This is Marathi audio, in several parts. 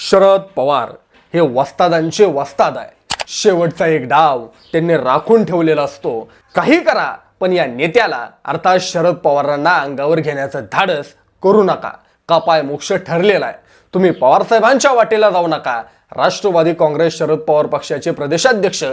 शरद पवार हे वस्तादांचे वस्ताद आहे शेवटचा एक डाव त्यांनी राखून ठेवलेला असतो. काही करा पण या नेत्याला अर्थात शरद पवारांना अंगावर घेण्याचं धाडस करू नका. का पाय मोक्ष ठरलेला आहे. तुम्ही पवार साहेबांच्या वाटेला जाऊ नका. राष्ट्रवादी काँग्रेस शरद पवार पक्षाचे प्रदेशाध्यक्ष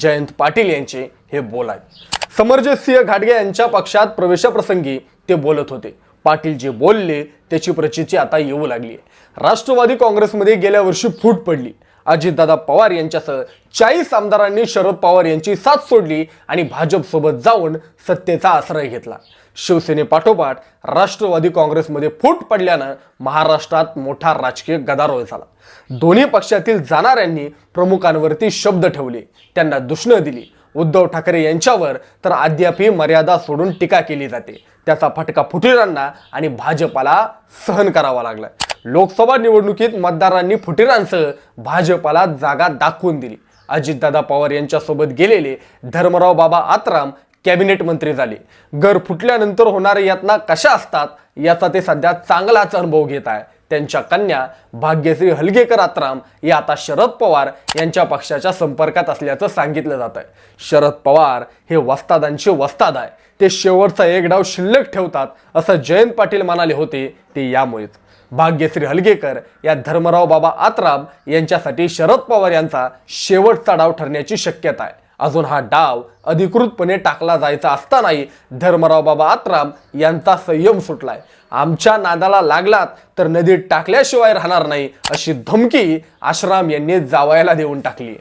जयंत पाटील यांचे हे बोल आहेत समरजित सिंह घाटगे यांच्या पक्षात प्रवेशाप्रसंगी ते बोलत होते. पाटील जे बोलले त्याची प्रचिती आता येऊ लागली राष्ट्रवादी काँग्रेसमध्ये गेल्या वर्षी फूट पडली. अजितदादा पवार यांच्यासह चाळीस आमदारांनी शरद पवार यांची साथ सोडली आणि भाजपसोबत जाऊन सत्तेचा आश्रय घेतला. शिवसेनेपाठोपाठ राष्ट्रवादी काँग्रेसमध्ये फूट पडल्यानं महाराष्ट्रात मोठा राजकीय गदारोळ झाला. दोन्ही पक्षातील जाणाऱ्यांनी प्रमुखांवरती शब्द ठेवले. त्यांना दुष्ण दिली. उद्धव ठाकरे यांच्यावर तर अद्यापही मर्यादा सोडून टीका केली जाते. त्याचा फटका फुटीरांना आणि भाजपाला सहन करावा लागला लोकसभा निवडणुकीत मतदारांनी फुटीरांसह भाजपाला जागा दाखवून दिली. अजितदादा पवार यांच्यासोबत गेलेले धर्मराव बाबा आत्राम कॅबिनेट मंत्री झाले. घर फुटल्यानंतर होणाऱ्या यातना कशा असतात याचा ते सध्या चांगलाच अनुभव घेत आहे. त्यांच्या कन्या भाग्यश्री हलगेकर आत्राम या आता शरद पवार यांच्या पक्षाच्या संपर्कात असल्याचं सांगितलं जात आहे. शरद पवार हे वस्तादांचे वस्ताद आहे. ते शेवटचा एक डाव शिल्लक ठेवतात असं जयंत पाटील म्हणाले होते ते यामुळेच. भाग्यश्री हलगेकर या धर्मराव बाबा आत्राम यांच्यासाठी शरद पवार यांचा शेवटचा डाव ठरण्याची शक्यता आहे. अजून हा डाव अधिकृतपणे टाकला जायचा असतानाही धर्मराव बाबा आत्राम यांचा संयम सुटलाय. आमच्या नादाला लागलात तर नदीत टाकल्याशिवाय राहणार नाही अशी धमकी आश्राम यांनी जावायला देऊन टाकली.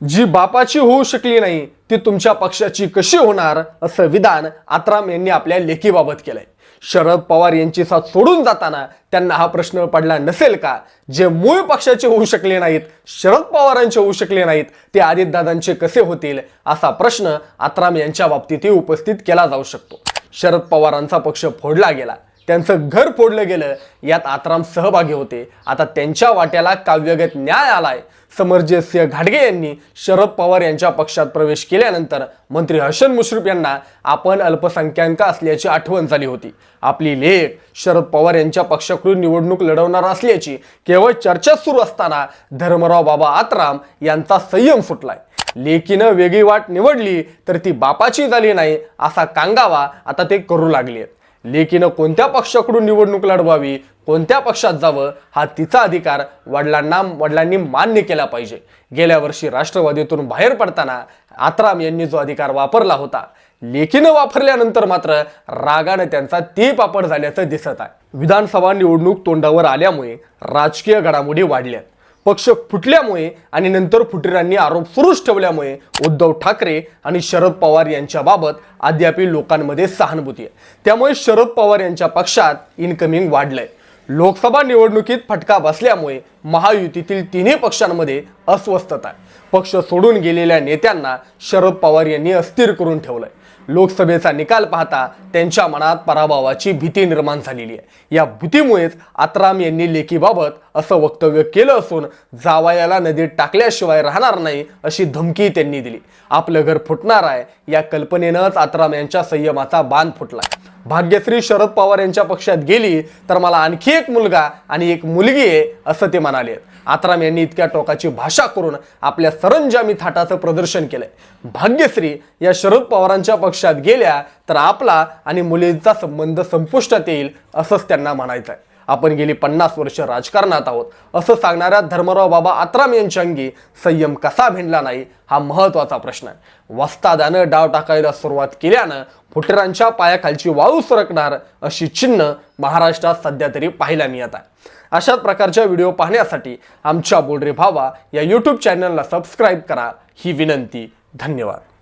जी बापाची होऊ शकली नाही ती तुमच्या पक्षाची कशी होणार असं विधान आत्राम यांनी आपल्या लेखीबाबत केलंय. शरद पवार यांची साथ सोडून जाताना त्यांना हा प्रश्न पडला नसेल का? जे मूळ पक्षाचे होऊ शकले नाहीत शरद पवारांचे होऊ शकले नाहीत ते आदित्यदादांचे कसे होतील असा प्रश्न आत्राम यांच्या बाबतीतही उपस्थित केला जाऊ शकतो. शरद पवारांचा पक्ष फोडला गेला. त्यांचं घर फोडलं गेलं यात आत्राम सहभागी होते. आता त्यांच्या वाट्याला काव्यगत न्याय आलाय. समरजस्य घाटगे यांनी शरद पवार यांच्या पक्षात प्रवेश केल्यानंतर मंत्री हसन मुश्रीफ यांना आपण अल्पसंख्याक असल्याची आठवण झाली होती. आपली लेख शरद पवार यांच्या पक्षाकडून निवडणूक लढवणार असल्याची केवळ चर्चा सुरू असताना धर्मराव बाबा आत्राम यांचा संयम सुटलाय लेकीनं वेगळी वाट निवडली तर ती बापाची झाली नाही असा कांगावा आता ते करू लागले लेकीनं कोणत्या पक्षाकडून निवडणूक लढवावी कोणत्या पक्षात जावं हा तिचा अधिकार वडिलांना वडिलांनी मान्य केला पाहिजे. गेल्या वर्षी राष्ट्रवादीतून बाहेर पडताना आत्राम यांनी जो अधिकार वापरला होता लेखीनं वापरल्यानंतर मात्र रागानं त्यांचा ती पापड झाल्याचं दिसत आहे. विधानसभा निवडणूक तोंडावर आल्यामुळे राजकीय घडामोडी वाढल्यात. पक्ष फुटल्यामुळे आणि नंतर फुटीरांनी आरोप सुरूच ठेवल्यामुळे उद्धव ठाकरे आणि शरद पवार यांच्याबाबत अद्यापही लोकांमध्ये सहानुभूती आहे. त्यामुळे शरद पवार यांच्या पक्षात इनकमिंग वाढलंय. लोकसभा निवडणुकीत फटका बसल्यामुळे महायुतीतील तिन्ही पक्षांमध्ये अस्वस्थता आहे. पक्ष सोडून गेलेल्या नेत्यांना शरद पवार यांनी अस्थिर करून ठेवलंय. लोकसभेचा निकाल पाहता त्यांच्या मनात पराभवाची भीती निर्माण झालेली आहे. या भीतीमुळेच आत्राम यांनी लेखीबाबत असं वक्तव्य केलं असून जावयाला नदीत टाकल्याशिवाय राहणार नाही अशी धमकी त्यांनी दिली. आपलं घर फुटणार आहे या कल्पनेनंच आत्राम यांच्या संयमाचा बांध फुटलाय भाग्यश्री शरद पवार यांच्या पक्षात गेली तर मला आणखी एक मुलगा आणि एक मुलगी आहे असं ते म्हणाले. आत्राम यांनी इतक्या टोकाची भाषा करून आपल्या सरंजामी थाटाचं प्रदर्शन केलंय. भाग्यश्री या शरद पवारांच्या पक्षात गेल्या तर आपला आणि मुलींचा संबंध संपुष्टात येईल असंच त्यांना म्हणायचं आहे आपण गेली पन्नास वर्ष राजकारणात आहोत. असं सांगणाऱ्या धर्मराव बाबा आत्राम यांच्या अंगी संयम कसा भिंडला नाही हा महत्त्वाचा प्रश्न आहे. वस्तादानं डाव टाकायला सुरुवात केल्यानं फुटरांच्या पायाखालची वाळू सरकणार अशी चिन्ह महाराष्ट्रात सध्या तरी पाहायला मिळत आहे. अशाच प्रकारच्या व्हिडिओ पाहण्यासाठी आमच्या बोलरे भावा या यूट्यूब चॅनलला सबस्क्राईब करा. ही विनंती. धन्यवाद.